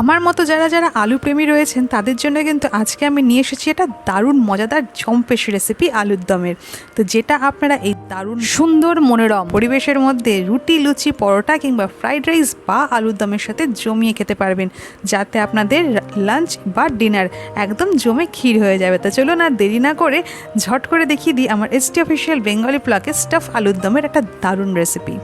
আমার মতো যারা যারা আলু প্রেমী রয়েছেন, তাদের জন্য কিন্তু আজকে আমি নিয়ে এসেছি এটা দারুণ মজাদার জম্পেশ রেসিপি আলুর দমের। তো যেটা আপনারা এই দারুণ সুন্দর মনোরম পরিবেশের মধ্যে রুটি, লুচি, পরোটা কিংবা ফ্রাইড রাইস বা আলুর দমের সাথে জমিয়ে খেতে পারবেন, যাতে আপনাদের লাঞ্চ বা ডিনার একদম জমে ক্ষীর হয়ে যাবে। তো চলুন আর দেরি না করে ঝট করে দেখিয়ে দিই আমার এসটি অফিসিয়াল বেঙ্গলি প্লাকে স্টাফ আলুর দমের একটা দারুণ রেসিপি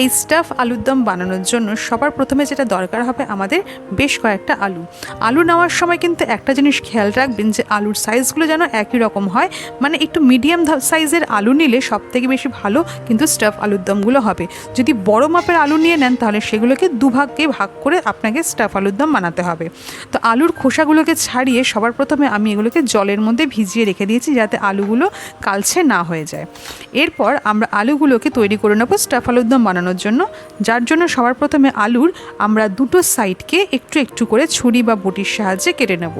এই স্টাফ আলুর দম বানানোর জন্য সবার প্রথমে যেটা দরকার হবে আমাদের বেশ কয়েকটা আলু। আলু নেওয়ার সময় কিন্তু একটা জিনিস খেয়াল রাখবেন যে আলুর সাইজগুলো যেন একই রকম হয়। মানে একটু মিডিয়াম সাইজের আলু নিলে সব থেকে বেশি ভালো কিন্তু স্টাফ আলুর দমগুলো হবে। যদি বড় মাপের আলু নিয়ে নেন তাহলে সেগুলোকে দুভাগে ভাগ করে আপনাকে স্টাফ আলুর দম বানাতে হবে। তো আলুর খোসাগুলোকে ছাড়িয়ে সবার প্রথমে আমি এগুলোকে জলের মধ্যে ভিজিয়ে রেখে দিয়েছি যাতে আলুগুলো কালছে না হয়ে যায়। এরপর আমরা আলুগুলোকে তৈরি করে নেব স্টাফ আলুর দম বানানোর জন্য। যার জন্য সবার প্রথমে আলুর আমরা দুটো সাইডকে একটু একটু করে ছুরি বা বটির সাহায্যে কেটে নেব।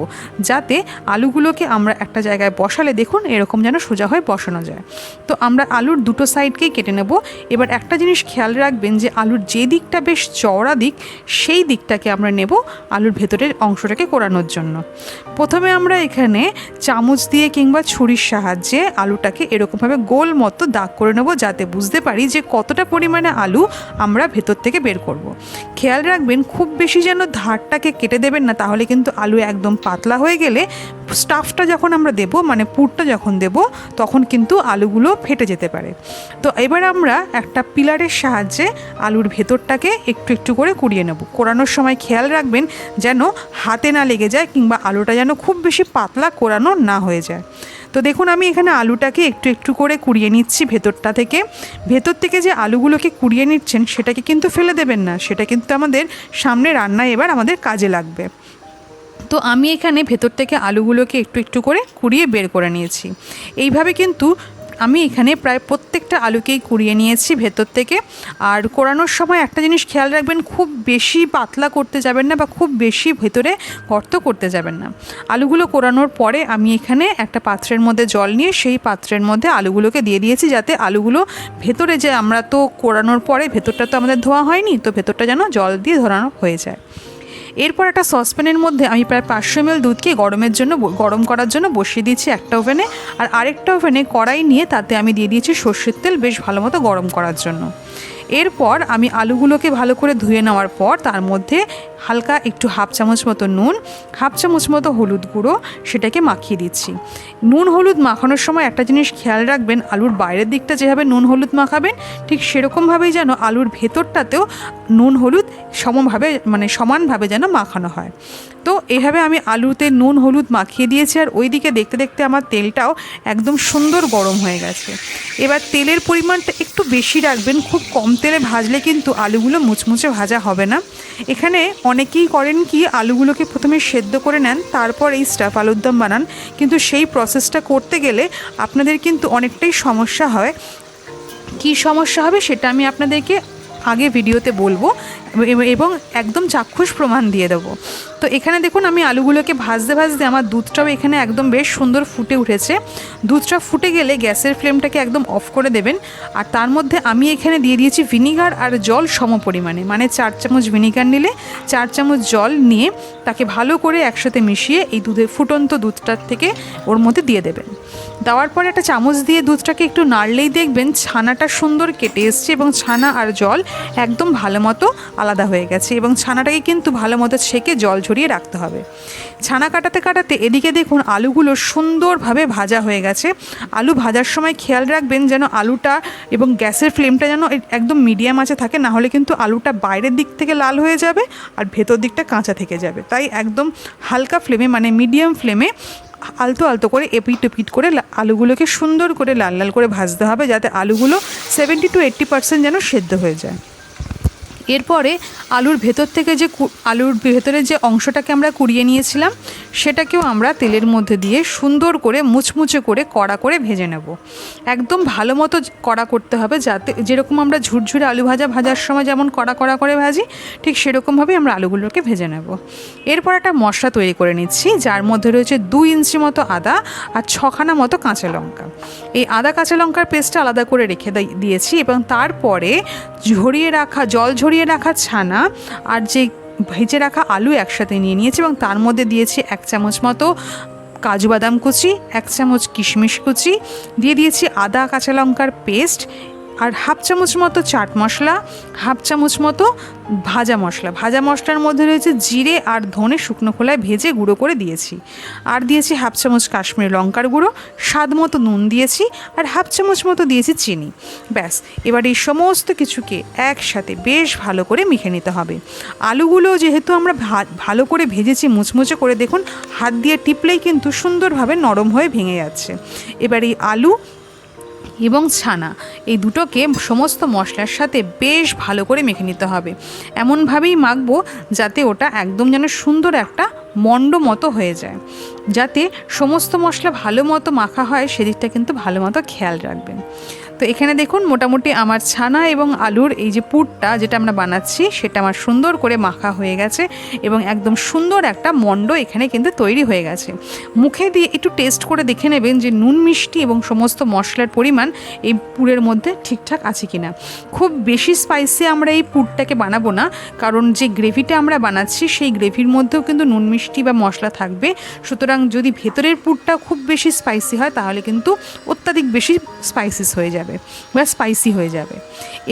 যাতে আলুগুলোকে আমরা একটা জায়গায় বসালে দেখুন এরকম যেন সোজা হয়ে বসানো যায়। তো আমরা আলুর দুটো সাইডকেই কেটে নেব। এবার একটা জিনিস খেয়াল রাখবেন যে আলুর যে দিকটা বেশ চওড়া দিক, সেই দিকটাকে আমরা নেব আলুর ভেতরের অংশটাকে কোরানোর জন্য। প্রথমে আমরা এখানে চামচ দিয়ে কিংবা ছুরির সাহায্যে আলুটাকে এরকমভাবে গোল মতো দাগ করে নেব যাতে বুঝতে পারি যে কতটা পরিমাণে আলু আমরা ভেতর থেকে বের করব। খেয়াল রাখবেন খুব বেশি যেন ধারটাকে কেটে দেবেন না তাহলে কিন্তু আলু একদম পাতলা হয়ে গেলে স্টাফটা যখন আমরা দেব মানে পুরটা যখন দেব, তখন কিন্তু আলুগুলো ফেটে যেতে পারে। তো এবার আমরা একটা পিলারের সাহায্যে আলুর ভেতরটাকে একটু একটু করে কুড়িয়ে নেব। কোরানোর সময় খেয়াল রাখবেন যেন হাতে না লেগে যায় কিংবা আলুটা যেন খুব বেশি পাতলা কোরানো না হয়ে যায়। তো দেখুন, আমি এখানে আলুটাকে একটু একটু করে কুড়িয়ে নিচ্ছি ভেতরটা থেকে। ভেতর থেকে যে আলুগুলোকে কুড়িয়ে নিচ্ছেন, সেটাকে কিন্তু ফেলে দেবেন না। সেটা কিন্তু আমাদের সামনে রান্নায় এবার আমাদের কাজে লাগবে। তো আমি এখানে ভেতর থেকে আলুগুলোকে একটু একটু করে কুড়িয়ে বের করে নিয়েছি। এইভাবে কিন্তু আমি এখানে প্রায় প্রত্যেকটা আলুকেই কুড়িয়ে নিয়েছি ভেতর থেকে। আর কোরানোর সময় একটা জিনিস খেয়াল রাখবেন, খুব বেশি পাতলা করতে যাবেন না বা খুব বেশি ভেতরে গর্ত করতে যাবেন না। আলুগুলো কোরানোর পরে আমি এখানে একটা পাত্রের মধ্যে জল নিয়ে সেই পাত্রের মধ্যে আলুগুলোকে দিয়ে দিয়েছি যাতে আলুগুলো ভেতরে যে আমরা তো কোরানোর পরে ভেতরটা তো আমাদের ধোয়া হয়নি, তো ভেতরটা যেন জল দিয়ে ধরানো হয়ে যায়। এরপর একটা সসপ্যানের মধ্যে আমি প্রায় পাঁচশো এম দুধকে গরমের জন্য গরম করার জন্য বসিয়ে দিয়েছি একটা ওভেনে আর আরেকটা ওভেনে কড়াই নিয়ে তাতে আমি দিয়ে দিয়েছি সর্ষের তেল বেশ ভালো মতো গরম করার জন্য। এরপর আমি আলুগুলোকে ভালো করে ধুয়ে নেওয়ার পর তার মধ্যে হালকা একটু হাফ চামচ মতো নুন, হাফ চামচ মতো হলুদ গুঁড়ো সেটাকে মাখিয়ে দিচ্ছি। নুন হলুদ মাখানোর সময় একটা জিনিস খেয়াল রাখবেন, আলুর বাইরের দিকটা যেভাবে নুন হলুদ মাখাবেন, ঠিক সেরকমভাবেই যেন আলুর ভেতরটাতেও নুন হলুদ সমভাবে মানে সমানভাবে যেন মাখানো হয়। তো এভাবে আমি আলুতে নুন হলুদ মাখিয়ে দিয়েছি আর ওই দিকে দেখতে দেখতে আমার তেলটাও একদম সুন্দর গরম হয়ে গেছে। এবার তেলের পরিমাণটা একটু বেশি রাখবেন, খুব কম তেলে ভাজলে কিন্তু আলুগুলো মুচমুচে ভাজা হবে না। এখানে অনেকেই করেন কি, আলুগুলোকে প্রথমে সেদ্ধ করে নেন, তারপর এই স্টাফ আলুর দম বানান। কিন্তু সেই প্রসেসটা করতে গেলে আপনাদের কিন্তু অনেকটাই সমস্যা হয়। কি সমস্যা হবে সেটা আমি আপনাদেরকে আগে ভিডিওতে বলব, এবং একদম চাক্ষুষ প্রমাণ দিয়ে দেবো। তো এখানে দেখুন, আমি আলুগুলোকে ভাজতে ভাজতে আমার দুধটাও এখানে একদম বেশ সুন্দর ফুটে উঠেছে। দুধটা ফুটে গেলে গ্যাসের ফ্লেমটাকে একদম অফ করে দেবেন। আর তার মধ্যে আমি এখানে দিয়ে দিয়েছি ভিনিগার আর জল সম পরিমাণে। মানে চার চামচ ভিনিগার নিলে চার চামচ জল নিয়ে তাকে ভালো করে একসাথে মিশিয়ে এই দুধের ফুটন্ত দুধটার থেকে ওর মধ্যে দিয়ে দেবেন। দেওয়ার পরে একটা চামচ দিয়ে দুধটাকে একটু নাড়লেই দেখবেন ছানাটা সুন্দর কেটে এসছে এবং ছানা আর জল একদম ভালো মতো আলাদা হয়ে গেছে এবং ছানাটাকে কিন্তু ভালো মতো ছেঁকে জল ঝরিয়ে রাখতে হবে। ছানা কাটাতে কাটাতে এদিকে দেখুন আলুগুলো সুন্দরভাবে ভাজা হয়ে গেছে। আলু ভাজার সময় খেয়াল রাখবেন যেন আলুটা এবং গ্যাসের ফ্লেমটা যেন একদম মিডিয়াম আছে থাকে, না হলে কিন্তু আলুটা বাইরের দিক থেকে লাল হয়ে যাবে আর ভেতর দিকটা কাঁচা থেকে যাবে। তাই একদম হালকা ফ্লেমে মানে মিডিয়াম ফ্লেমে আলতো আলতো করে এপিট এপিট করে আলুগুলোকে সুন্দর করে লাল লাল করে ভাজতে হবে যাতে আলুগুলো সেভেন্টি টু এইট্টি পার্সেন্ট যেন সেদ্ধ হয়ে যায়। এরপরে আলুর ভেতর থেকে যে আলুর ভেতরের যে অংশটাকে আমরা কুড়িয়ে নিয়েছিলাম, সেটাকেও আমরা তেলের মধ্যে দিয়ে সুন্দর করে মুচমুচে করে কড়া করে ভেজে নেব। একদম ভালো মতো কড়া করতে হবে যাতে যেরকম আমরা ঝুরঝুরে আলু ভাজা ভাজার সময় যেমন কড়া কড়া করে ভাজি, ঠিক সেরকমভাবেই আমরা আলুগুলোকে ভেজে নেব। এরপর একটা মশলা তৈরি করে নিচ্ছি, যার মধ্যে রয়েছে দুই ইঞ্চি মতো আদা আর ছখানা মতো কাঁচা লঙ্কা। এই আদা কাঁচা লঙ্কার পেস্টটা আলাদা করে রেখে দিয়েছি এবং তারপরে ঝরিয়ে রাখা জল ঝরিয়ে রাখা ছানা আর যে ভেজে রাখা আলু একসাথে নিয়ে নিয়েছি এবং তার মধ্যে দিয়েছি এক চামচ মতো কাজু বাদাম কুচি, এক চামচ কিশমিশ কুচি, দিয়ে দিয়েছি আদা, কাঁচা লঙ্কার পেস্ট আর হাফ চামচ মতো চাট মশলা, হাফ চামচ মতো ভাজা মশলা। ভাজা মশলার মধ্যে রয়েছে জিরে আর ধনে শুকনো খোলায় ভেজে গুঁড়ো করে দিয়েছি। আর দিয়েছি হাফ চামচ কাশ্মীরি লঙ্কার গুঁড়ো, স্বাদ মতো নুন দিয়েছি আর হাফ চামচ মতো দিয়েছি চিনি। ব্যাস, এবার এই সমস্ত কিছুকে একসাথে বেশ ভালো করে মেখে নিতে হবে। আলুগুলো যেহেতু আমরা ভালো করে ভেজেছি, মুচমুচে করে দেখুন, হাত দিয়ে টিপলেই কিন্তু সুন্দরভাবে নরম হয়ে ভেঙে যাচ্ছে। এবার এই আলু এবং ছানা। এই দুটোকে সমস্ত মশলার সাথে বেশ ভালো করে মেখে নিতে হবে। এমনভাবেই মাখবো যাতে ওটা একদম যেন সুন্দর একটা মণ্ড মতো হয়ে যায়। যাতে সমস্ত মশলা ভালো মতো মাখা হয়, সেদিকটা কিন্তু ভালো মতো খেয়াল রাখবেন। তো এখানে দেখুন মোটামুটি আমার ছানা এবং আলুর এই যে পুরটা যেটা আমরা বানাচ্ছি, সেটা আমার সুন্দর করে মাখা হয়ে গেছে এবং একদম সুন্দর একটা মণ্ড এখানে কিন্তু তৈরি হয়ে গেছে। মুখে দিয়ে একটু টেস্ট করে দেখে নেবেন যে নুন মিষ্টি এবং সমস্ত মশলার পরিমাণ এই পুরের মধ্যে ঠিকঠাক আছে কি না খুব বেশি স্পাইসি আমরা এই পুরটাকে বানাবো না, কারণ যে গ্রেভিটা আমরা বানাচ্ছি, সেই গ্রেভির মধ্যেও কিন্তু নুন মিষ্টি বা মশলা থাকবে। সুতরাং যদি ভেতরের পুরটা খুব বেশি স্পাইসি হয়, তাহলে কিন্তু অত্যাধিক বেশি স্পাইসিস হয়ে যাবে, বা স্পাইসি হয়ে যাবে।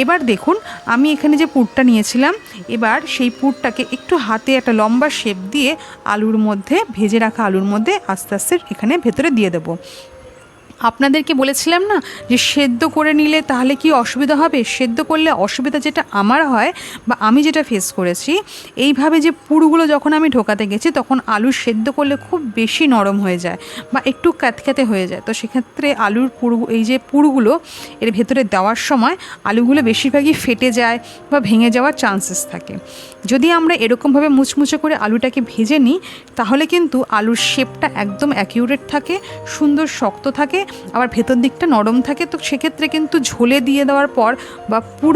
এবার দেখুন, আমি এখানে যে পুরটা নিয়েছিলাম, এবার সেই পুরটাকে একটু হাতে একটা লম্বা শেপ দিয়ে আলুর মধ্যে, ভেজে রাখা আলুর মধ্যে আস্তে আস্তে এখানে ভেতরে দিয়ে দেবো। আপনাদেরকে বলেছিলাম না যে সেদ্ধ করে নিলে তাহলে কি অসুবিধা হবে? সেদ্ধ করলে অসুবিধা যেটা আমার হয় বা আমি যেটা ফেস করেছি, এইভাবে যে পুরগুলো যখন আমি ঢোকাতে গেছি তখন আলু সেদ্ধ করলে খুব বেশি নরম হয়ে যায় বা একটু ক্যাতক্যাতে হয়ে যায়। তো সেক্ষেত্রে আলুর পুরু, এই যে পুরগুলো এর ভেতরে দেওয়ার সময় আলুগুলো বেশিরভাগই ফেটে যায় বা ভেঙে যাওয়ার চান্সেস থাকে। যদি আমরা এরকমভাবে মুচমুচে করে আলুটাকে ভেজে নিই, তাহলে কিন্তু আলুর শেপটা একদম অ্যাকিউরেট থাকে, সুন্দর শক্ত থাকে, আবার ভেতর দিকটা নরম থাকে। তো সেক্ষেত্রে কিন্তু ঝোলে দিয়ে দেওয়ার পর বা পুর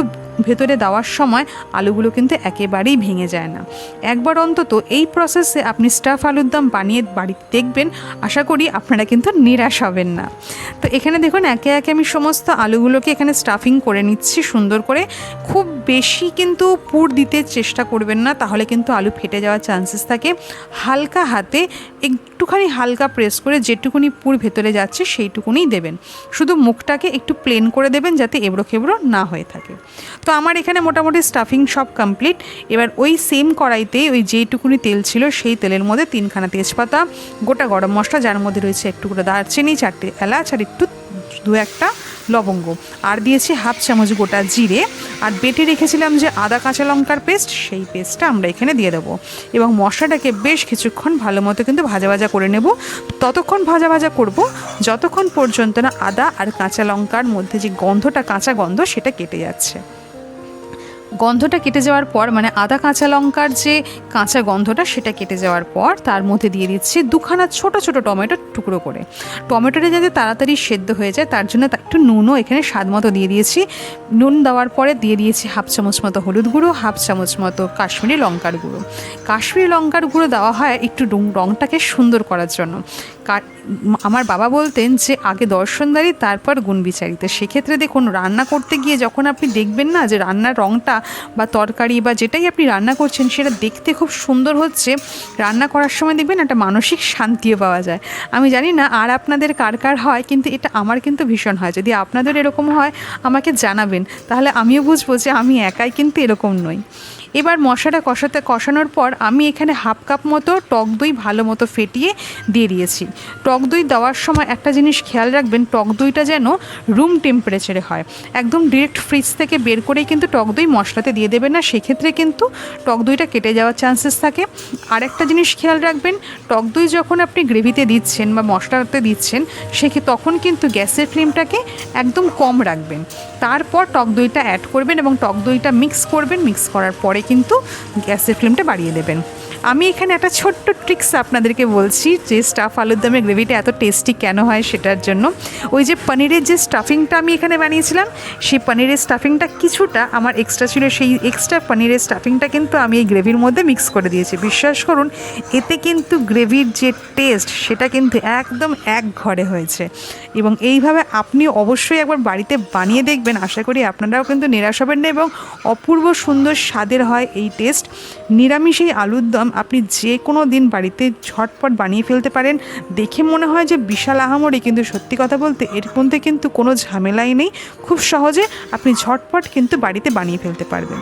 ভেতরে দেওয়ার সময় আলুগুলো কিন্তু একেবারেই ভেঙে যায় না। একবার অন্তত এই প্রসেসে আপনি স্টাফ আলুর দম বানিয়ে বাড়িতে দেখবেন, আশা করি আপনারা কিন্তু নিরাশ হবেন না। তো এখানে দেখুন, একে একে আমি সমস্ত আলুগুলোকে এখানে স্টাফিং করে নিচ্ছি সুন্দর করে। খুব বেশি কিন্তু পুর দিতে চেষ্টা করবেন না, তাহলে কিন্তু আলু ফেটে যাওয়ার চান্সেস থাকে। হালকা হাতে, একটুখানি হালকা প্রেস করে যেটুকুনি পুর ভেতরে যাচ্ছে সেইটুকুনিই দেবেন। শুধু মুখটাকে একটু প্লেন করে দেবেন, যাতে এবড়ো খেবড়ো না হয়ে থাকে। তো আমার এখানে মোটামুটি স্টাফিং সব কমপ্লিট এবার ওই সেম কড়াইতে ওই যেইটুকুনি তেল ছিল সেই তেলের মধ্যে তিনখানা তেজপাতা, গোটা গরম মশলা, যার মধ্যে রয়েছে একটু করে দারচিনি, চারটে এলাচ আর একটু দু একটা লবঙ্গ। আর দিয়েছি হাফ চামচ গোটা জিরে। আর বেটে রেখেছিলাম যে আদা কাঁচা লঙ্কার পেস্ট সেই পেস্টটা আমরা এখানে দিয়ে দেবো। এবং মশলাটাকে বেশ কিছুক্ষণ ভালো মতো কিন্তু ভাজা ভাজা করে নেব। ততক্ষণ ভাজা ভাজা করব, যতক্ষণ পর্যন্ত না আদা আর কাঁচা লঙ্কার মধ্যে যে গন্ধটা, কাঁচা গন্ধ, সেটা কেটে যাচ্ছে। গন্ধটা কেটে যাওয়ার পর মানে আদা কাঁচা লঙ্কার যে কাঁচা গন্ধটা সেটা কেটে যাওয়ার পর, তার মধ্যে দিয়ে দিচ্ছি দুখানা ছোট ছোট টমেটো টুকরো করে। টমেটোটা যাতে তাড়াতাড়ি সেদ্ধ হয়ে যায়, তার জন্য একটু নুনও এখানে স্বাদ মতো দিয়ে দিয়েছি। নুন দেওয়ার পরে দিয়ে দিয়েছি হাফ চামচ মতো হলুদ গুঁড়ো, হাফ চামচ মতো কাশ্মীরি লঙ্কার গুঁড়ো। কাশ্মীরি লঙ্কার গুঁড়ো দেওয়া হয় একটু রংটাকে সুন্দর করার জন্য। আমার বাবা বলতেন যে, আগে দর্শনদারি তারপর গুণবিচারী তো সেক্ষেত্রে দেখুন, রান্না করতে গিয়ে যখন আপনি দেখবেন না যে, রান্নার রঙটা বা তরকারি বা যেটাই আপনি রান্না করছেন, সেটা দেখতে খুব সুন্দর হচ্ছে, রান্না করার সময় দেখবেন একটা মানসিক শান্তিও পাওয়া যায়। আমি জানি না আর আপনাদের কার কার হয়, কিন্তু এটা আমার কিন্তু ভীষণ হয়। যদি আপনাদের এরকম হয়, আমাকে জানাবেন। তাহলে আমিও বুঝব যে, আমি একাই কিন্তু এরকম নই। এবার মশলাটা কষাতে কষানোর পর আমি এখানে হাফ কাপ মতো টক দই ভালো মতো ফেটিয়ে দিয়ে দিয়েছি। টক দই দেওয়ার সময় একটা জিনিস খেয়াল রাখবেন, টক দইটা যেন রুম টেম্পারেচারে হয়। একদম ডিরেক্ট ফ্রিজ থেকে বের করেই কিন্তু টক দই মশলাতে দিয়ে দেবেন না, সেক্ষেত্রে কিন্তু টক দইটা কেটে যাওয়ার চান্সেস থাকে। আর একটা জিনিস খেয়াল রাখবেন, টক দই যখন আপনি গ্রেভিতে দিচ্ছেন বা মশলাতে দিচ্ছেন সেক্ষে তখন কিন্তু গ্যাসের ফ্লেমটাকে একদম কম রাখবেন। তারপর টক দইটা অ্যাড করবেন এবং টক দইটা মিক্স করবেন। মিক্স করার পরে কিন্তু গ্যাসের ফ্লেমটা বাড়িয়ে দেবেন। আমি এখানে একটা ছোট্ট ট্রিক্স আপনাদেরকে বলছি যে স্টাফ আলুর দমের গ্রেভিটা এত টেস্টি কেন হয় সেটার জন্য। ওই যে পনিরের যে স্টাফিংটা আমি এখানে বানিয়েছিলাম, সেই পনিরের স্টাফিংটা কিছুটা আমার এক্সট্রা ছিল। সেই এক্সট্রা পনিরের স্টাফিংটা কিন্তু আমি এই গ্রেভির মধ্যে মিক্স করে দিয়েছি। বিশ্বাস করুন, এতে কিন্তু গ্রেভির যে টেস্ট সেটা কিন্তু একদম এক ঘরে হয়েছে। এবং এইভাবে আপনি অবশ্যই একবার বাড়িতে বানিয়ে দেখবেন। আশা করি আপনারাও কিন্তু নিরাশ হবেন না এবং অপূর্ব সুন্দর স্বাদের হয় এই টেস্ট নিরামিষ এই আলুর দম আপনি যে কোনো দিন বাড়িতে ঝটপট বানিয়ে ফেলতে পারেন। দেখে মনে হয় যে বিশাল আহামরি, কিন্তু সত্যি কথা বলতে এর মধ্যে কিন্তু কোনো ঝামেলাই নেই। খুব সহজে আপনি ঝটপট কিন্তু বাড়িতে বানিয়ে ফেলতে পারবেন।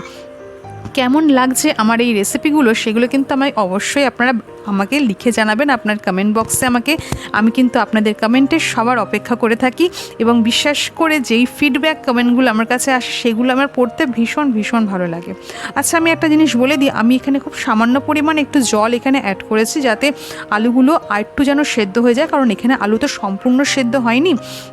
কেমন লাগছে আমার এই রেসিপিগুলো সেগুলো কিন্তু আমায় অবশ্যই আপনারা আমাকে লিখে জানাবেন আপনার কমেন্ট বক্সে আমাকে, আমি কিন্তু আপনাদের কমেন্টের সবার অপেক্ষা করে থাকি এবং বিশ্বাস করে যেই ফিডব্যাক কমেন্টগুলো আমার কাছে আসে, সেগুলো আমার পড়তে ভীষণ ভীষণ ভালো লাগে। আচ্ছা আমি একটা জিনিস বলে দিই, আমি এখানে খুব সামান্য পরিমাণে একটু জল এখানে অ্যাড করেছি যাতে আলুগুলো আরেকটু যেন সেদ্ধ হয়ে যায়, কারণ এখানে আলু তো সম্পূর্ণ সেদ্ধ হয়নি।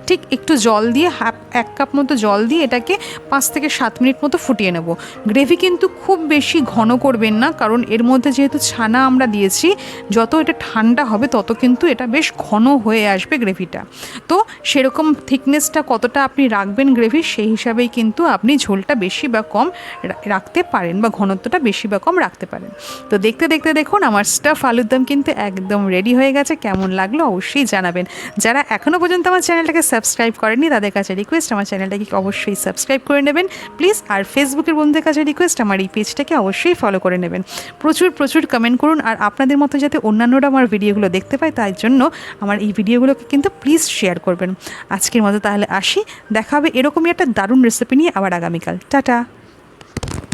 ঠিক একটু জল দিয়ে হাফ, এক কাপ মতো জল দিয়ে এটাকে পাঁচ থেকে সাত মিনিট মতো ফুটিয়ে নেব। গ্রেভি কিন্তু খুব বেশি ঘন করবেন না, কারণ এর মধ্যে যেহেতু ছানা আমরা দিয়েছি যত এটা ঠান্ডা হবে, তত কিন্তু এটা বেশ ঘন হয়ে আসবে গ্রেভিটা। তো সেরকম থিকনেসটা কতটা আপনি রাখবেন গ্রেভি, সেই হিসাবেই কিন্তু আপনি ঝোলটা বেশি বা কম রাখতে পারেন বা ঘনত্বটা বেশি বা কম রাখতে পারেন। তো দেখতে দেখতে দেখুন, আমার স্টাফ আলুর দম কিন্তু একদম রেডি হয়ে গেছে। কেমন লাগল অবশ্যই জানাবেন। যারা এখনও পর্যন্ত আমার চ্যানেলটাকে সাবস্ক্রাইব করেননি, তাদের কাছে রিকোয়েস্ট, আমার চ্যানেলটাকে অবশ্যই সাবস্ক্রাইব করে নেবেন। প্লিজ, আর ফেসবুকের বন্ধুদের কাছে রিকোয়েস্ট, আমার এই পেজটাকে অবশ্যই ফলো করে নেবেন। প্রচুর প্রচুর কমেন্ট করুন, আর আপনাদের মতো যাতে অন্যান্যরা আমার ভিডিওগুলো দেখতে পায়, তাই জন্য আমার এই ভিডিওগুলোকে কিন্তু প্লিজ শেয়ার করবেন। আজকের মতো তাহলে আসি দেখাবে এরকমই একটা দারুণ রেসিপি নিয়ে আবার আগামীকাল। টাটা!